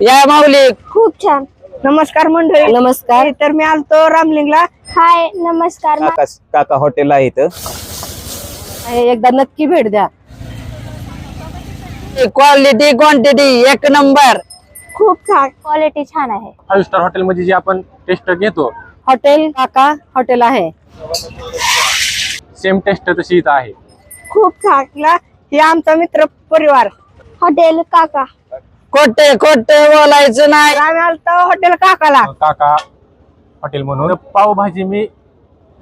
या माऊली. खूप छान. नमस्कार मंडळी. नमस्कार. तर मी आलतो रामलिंगला. हाय नमस्कार. मा- काका काका हॉटेल आहे इथं. एकदा नक्की भेट द्या. क्वालिटी क्वांटिटी एक नंबर खूप छान. क्वालिटी छान आहे. फाईव्ह स्टार हॉटेलमध्ये जी आपण टेस्ट घेतो हॉटेल काका हॉटेल आहे. सेम टेस्ट तशी इथं आहे. खूप चांगला हे आमचा मित्र परिवार. हॉटेल काका. खोटे खोटे बोलायचं नाही. तर आम्ही आलतो हॉटेल काकाला. काका हॉटेल म्हणून पावभाजी मी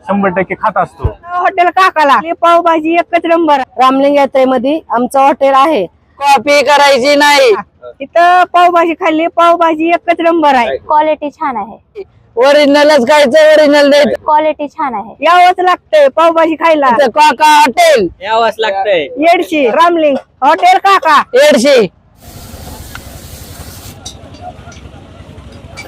शंभर टक्के खात असतो. हॉटेल काकाला. ही पावभाजी एकच नंबर. रामलिंग यात्रेमध्ये आमचं हॉटेल आहे. कॉपी करायची नाही. इथं पावभाजी खाल्ली पावभाजी एकच नंबर आहे. क्वालिटी छान आहे. ओरिजिनलच खायचं ओरिजिनल द्यायचं क्वालिटी छान आहे. यावंच लागतंय पावभाजी खायला. काका हॉटेल. यावंच लागतंय. येडशी रामलिंग. हॉटेल काका. एडशी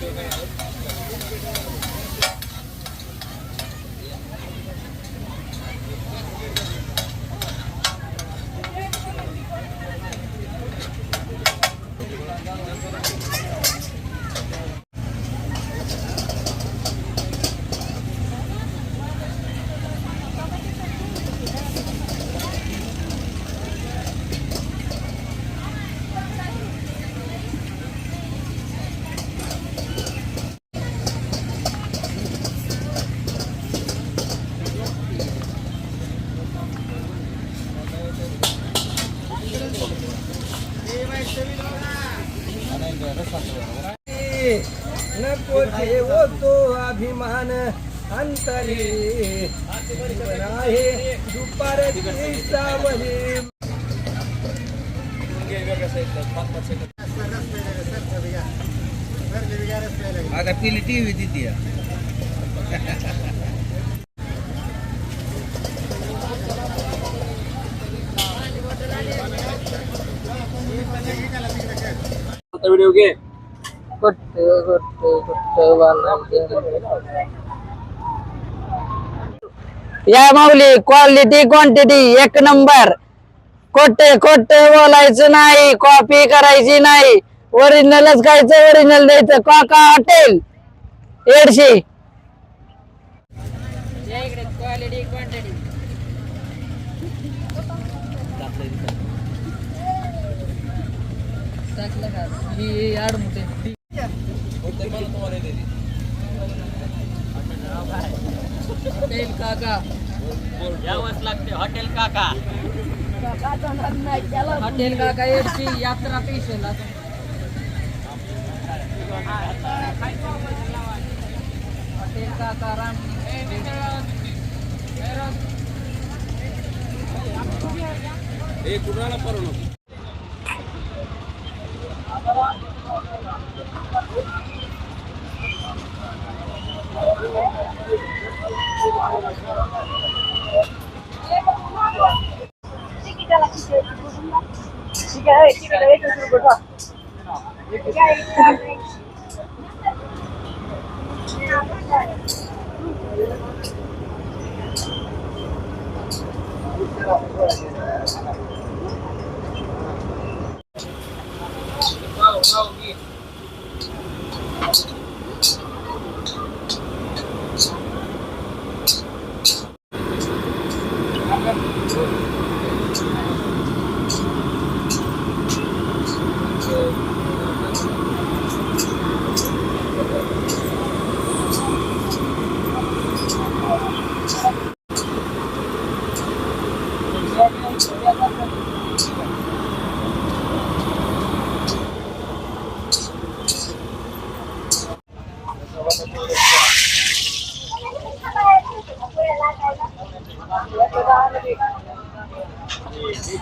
Thank you. तो अभिमान अंतरी। आहे सावली। आता पिली टीव्ही तिथे व्हिडिओ घे. या माऊली क्वालिटी क्वांटिटी एक नंबर खोटे खोटे बोलायचं नाही कॉपी करायची नाही. ओरिजिनलच खायचं ओरिजिनल द्यायचं. काका हॉटेल एडशी. हॉटेल काका. यावंच लागते. हॉटेल काका. हॉटेल काका एफसी यात्रा पेशंट हॉटेल काका राम. हे कुणाला परवडतो? Wow, wow.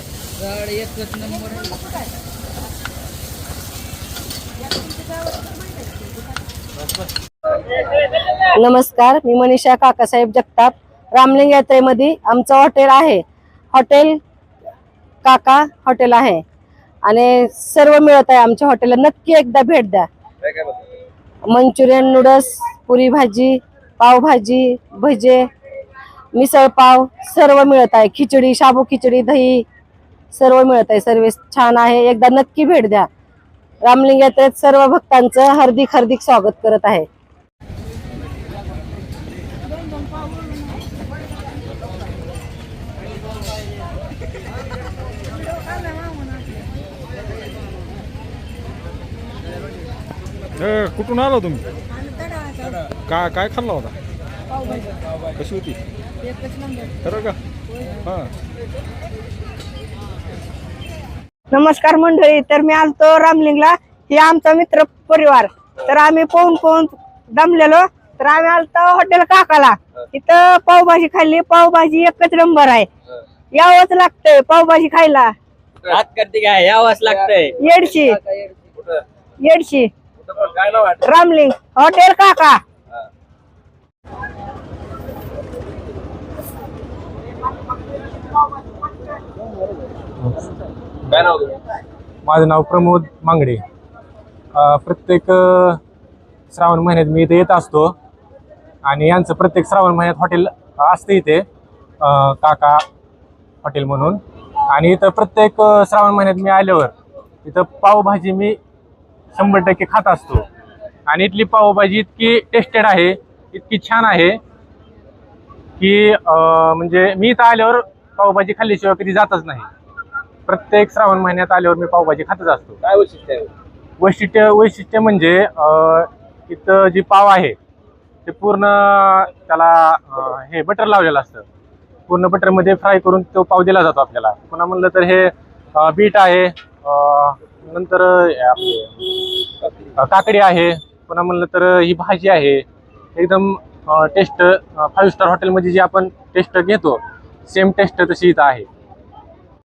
झाड एकच नंबर नमस्कार मी मनीषा काकासाहेब जगताप. रामलिंग यात्रेमध्ये आमचं हॉटेल आहे. हॉटेल काका हॉटेल आहे. आणि सर्व मिळत आहे आमच्या हॉटेलला. नक्की एकदा भेट द्या. मंचुरियन नूडल्स पुरी भाजी पावभाजी भजे मिसळपाव सर्व मिळत आहे. खिचडी शाबू खिचडी दही सर्व मिळत आहे सर्विस छान आहे. एकदा नक्की भेट द्या. रामलिंग यात्रेत सर्व भक्तांचं हार्दिक हार्दिक स्वागत करत आहे. कुठून आला तुम्ही? का काय खाल्ला होता? कशी होती? खरं का? हा. नमस्कार मंडळी तर मी आलतो रामलिंगला. हे आमचा मित्र परिवार. तर आम्ही पोहून पोहून दमलेलो. तर आम्ही आलतो हॉटेल काकाला. तिथं पावभाजी खाल्ली. पावभाजी एकच नंबर आहे. यावंच लागतंय पावभाजी खायला. हात करते काय? यावंच लागतंय. येडशी. येडशी. रामलिंग हॉटेल काका. माझं नाव प्रमोद मांगडे. प्रत्येक श्रावण महिन्यात मी इथे येत असतो. आणि यांचं प्रत्येक श्रावण महिन्यात हॉटेल असतं इथे. काका हॉटेल म्हणून. आणि इथं प्रत्येक श्रावण महिन्यात मी आल्यावर इथं पावभाजी मी शंभर टक्के खात असतो. आणि इथली पावभाजी इतकी टेस्टेड आहे इतकी छान आहे की म्हणजे मी इथं आल्यावर पावभाजी खाल्ल्याशिवाय कधी जातच नाही. प्रत्येक श्रावण महिन्यात आल्यावर मी पावभाजी खातच असतो. काय वैशिष्ट्य आहे? वैशिष्ट्य वैशिष्ट्य म्हणजे इथं जी पाव आहे ते पूर्ण त्याला हे बटर लावलेलं असतं. पूर्ण बटरमध्ये फ्राय करून तो पाव दिला जातो आपल्याला. पुन्हा म्हणलं तर हे बीट आहे नंतर काकडी आहे पुन्हा म्हणलं तर ही भाजी आहे. एकदम टेस्ट फाईव्ह स्टार हॉटेलमध्ये जी आपण टेस्ट घेतो सेम टेस्ट तशी इथं आहे.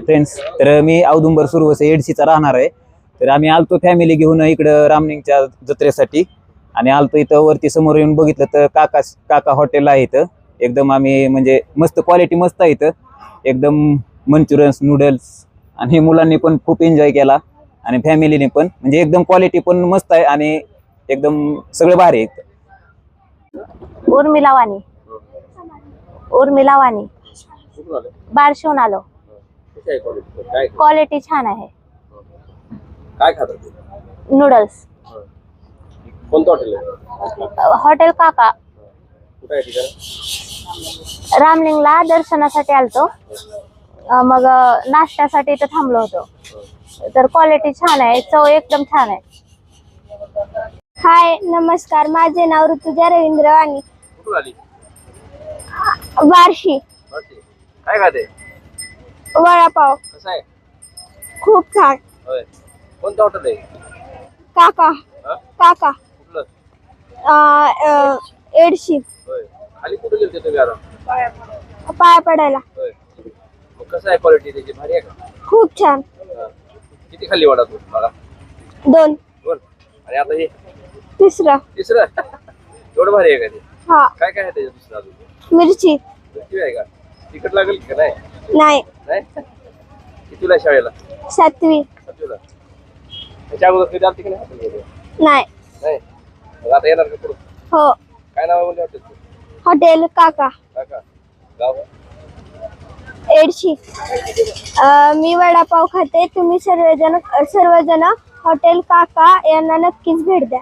फ्रेंड्स तर मी औदुंबर सुरवस एडसीचा राहणार आहे. तर आम्ही आलतो फॅमिली घेऊन इकडं रामलिंगच्या जत्रेसाठी. आणि आलतो इथं वरती समोर येऊन बघितलं तर काका काका हॉटेल आहे इथं. एकदम आम्ही म्हणजे मस्त क्वालिटी मस्त आहे इथं. एकदम मंचुरियन्स नूडल्स आणि मुलांनी पण खूप एन्जॉय केला. आणि फॅमिलीने पण. म्हणजे एकदम क्वालिटी पण मस्त आहे आणि एकदम सगळं भारी आहे इथं. उर्मिला वाणी. उर्मिला वाणी. बारशिवून आलो. काय क्वालिटी छान आहे. काय खातात नूडल्स कोणतं हॉटेल आहे? हॉटेल काका. कुठं आहे ठिकाण रामलिंगला दर्शनासाठी आलतो. अं, मग अं, नाश्त्यासाठी इथं थांबलो होतो. तर क्वालिटी छान आहे. चव एकदम छान आहे. हाय नमस्कार. माझे नाव ऋतुजा रवींद्र वाणी. कुठून आली? बार्शी. काय खाते? वडापाव. कसं आहे? खूप छान. होय. कोणतं हॉटेल आहे? काका. हा? काका. कुठलं? अं, अं, एडशी. होय. खाली कुठे गेलते तुम्ही आता पाया पडायला. होय. मग कसं आहे क्वालिटी त्याची? भारी आहे का? खूप छान. हा. किती खाल्ली वडा तू? मला दोन. बोल आणि आता हे? तिसरं. तिसरं? एवढं भारी आहे का ते? हा. काय काय आहे त्याच्यात दुसरं अजून? मिरची. किती आहे का? तिकट लागेल का नाही? नाही. नाही? कितीला आहे शाळेला? सातवी. सातवीला. त्याच्या अगोदर कधी आलती की नाही? हॉटेलमध्ये नाही. नाही? मग आता येणार का पुढं? हो. काय नाव आहे म्हणजे हॉटेलचं? हॉटेल काका. काका. गाव एडशी. अं, मी वडापाव खाते. तुम्ही सर्वजण सर्वजण हॉटेल काका यांना नक्कीच भेट द्या.